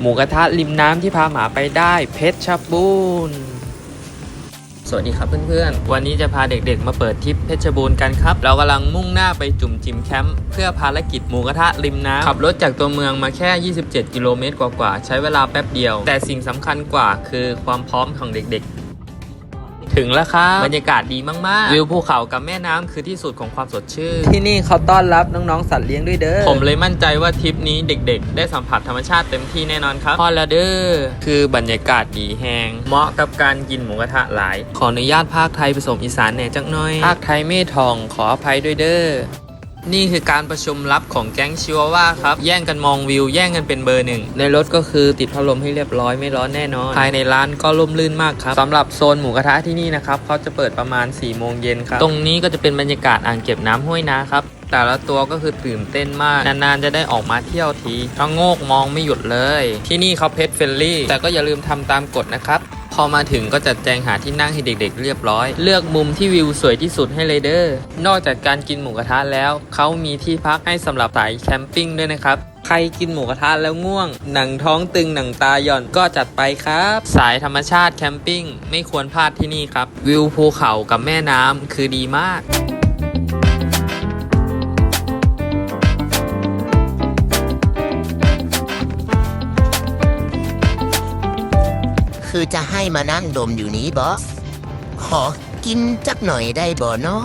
หมูกระทะริมน้ำที่พาหมาไปได้เพชรชบูรณ์สวัสดีครับเพื่อนๆ วันนี้จะพาเด็กๆ มาเปิดทริปเพชรบูรณ์กันครับ เรากำลังมุ่งหน้าไปจุ่มจิมแคมป์เพื่อภารกิจหมูกระทะริมน้ำขับรถจากตัวเมืองมาแค่ 27 กิโลเมตรกว่าๆ ใช้เวลาแป๊บเดียว แต่สิ่งสำคัญกว่าคือความพร้อมของเด็กๆ ถึงแล้วครับบรรยากาศดีมากๆ วิวภูเขากับแม่น้ำคือที่สุดของความสดชื่น ที่นี่เขาต้อนรับน้องๆสัตว์เลี้ยงด้วยเด้อ ผมเลยมั่นใจว่าทริปนี้เด็กๆ ได้สัมผัสธรรมชาติเต็มที่แน่นอนครับพอแล้วเด้อคือบรรยากาศดีแหงเหมาะกับการกินหมูกระทะหลาย ขออนุญาตภาคไทยผสมอีสานแหน่จักหน่อย ภาคไทยไม่ทองขออภัยด้วยเด้อ นี่คือการประชุมลับของแก๊งชิวาว่าครับ แย่งกันมองวิว แย่งกันเป็นเบอร์หนึ่ง ในรถก็คือติดพัดลมให้เรียบร้อยไม่ร้อนแน่นอน ภายในร้านก็ร่มรื่นมากครับสำหรับโซนหมูกระทะที่นี่นะครับเขาจะเปิดประมาณ4ี่โมงเย็นครับ ตรงนี้ก็จะเป็นบรรยากาศอ่างเก็บน้ำห้วยนะครับแต่ละตัวก็คือตื่นเต้นมาก นานๆ จะได้ออกมาเที่ยวทีทั้งโงกมองไม่หยุดเลย ที่นี่เขาเพ t เฟรนลี่ แต่ก็อย่าลืมทำตามกฎนะครับ พอมาถึงก็จัดแจงหาที่นั่งให้เด็กๆ เรียบร้อย เลือกมุมที่วิวสวยที่สุดให้เลยเดอร์นอกจากการกินหมูกระทะแล้ว เขามีที่พักให้สำหรับสายแคมปิ้งด้วยนะครับใครกินหมูกระทะแล้วง่วง หนังท้องตึงหนังตาหย่อนก็จัดไปครับ สายธรรมชาติแคมปิ้งไม่ควรพลาดที่นี่ครับ วิวภูเขากับแม่น้ำคือดีมาก คือจะให้มานั่งดมอยู่นี้บอส ขอกินจักหน่อยได้บ่นอ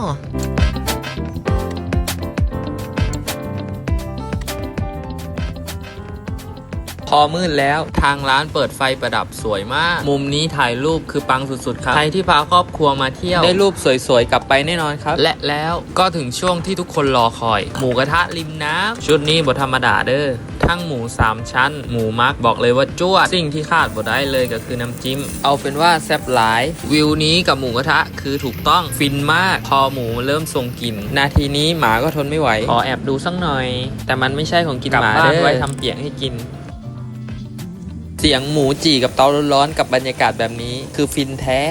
พอมืดแล้วทางร้านเปิดไฟประดับสวยมาก มุมนี้ถ่ายรูปคือปังสุดๆครับ ใครที่พาครอบครัวมาเที่ยว ได้รูปสวยๆ กลับไปแน่นอนครับ และแล้วก็ถึงช่วงที่ทุกคนรอคอย หมูกระทะริมน้ำชุดนี้บธรรมดาเด้อ ทั้งหมู 3 ชั้น หมูมักบอกเลยว่าจ้วดสิ่งที่ขาดบ่ได้เลยก็คือน้ำจิ้ม เอาเป็นว่าแซ่บหลาย วิวนี้กับหมูกระทะคือถูกต้องฟินมาก พอหมูเริ่มทรงกลิ่น นาทีนี้หมาก็ทนไม่ไหว ขอแอบดูสักหน่อย แต่มันไม่ใช่ของกินหมาเด้อไว้ทำเปียกให้กินเสียงหมูจี่กับเตาร้อนๆกับบรรยากาศแบบนี้ คือฟินแท้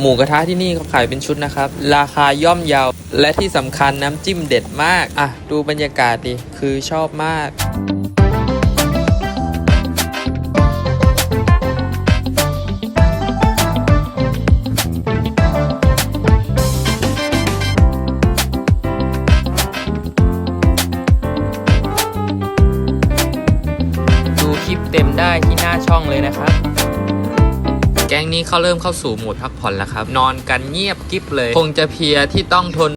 หมูกระทะที่นี่เขาขายเป็นชุดนะครับ ราคาย่อมเยาวและที่สำคัญน้ำจิ้มเด็ดมาก อะ ดูบรรยากาศดิ คือชอบมากดูคลิปเต็มได้ที่หน้าช่องเลยนะครับ แก๊งนี้เขาเริ่มเข้าสู่โหมดพักผ่อนแล้วครับ นอนกันเงียบกิ๊บเลย คงจะเพียที่ต้องทน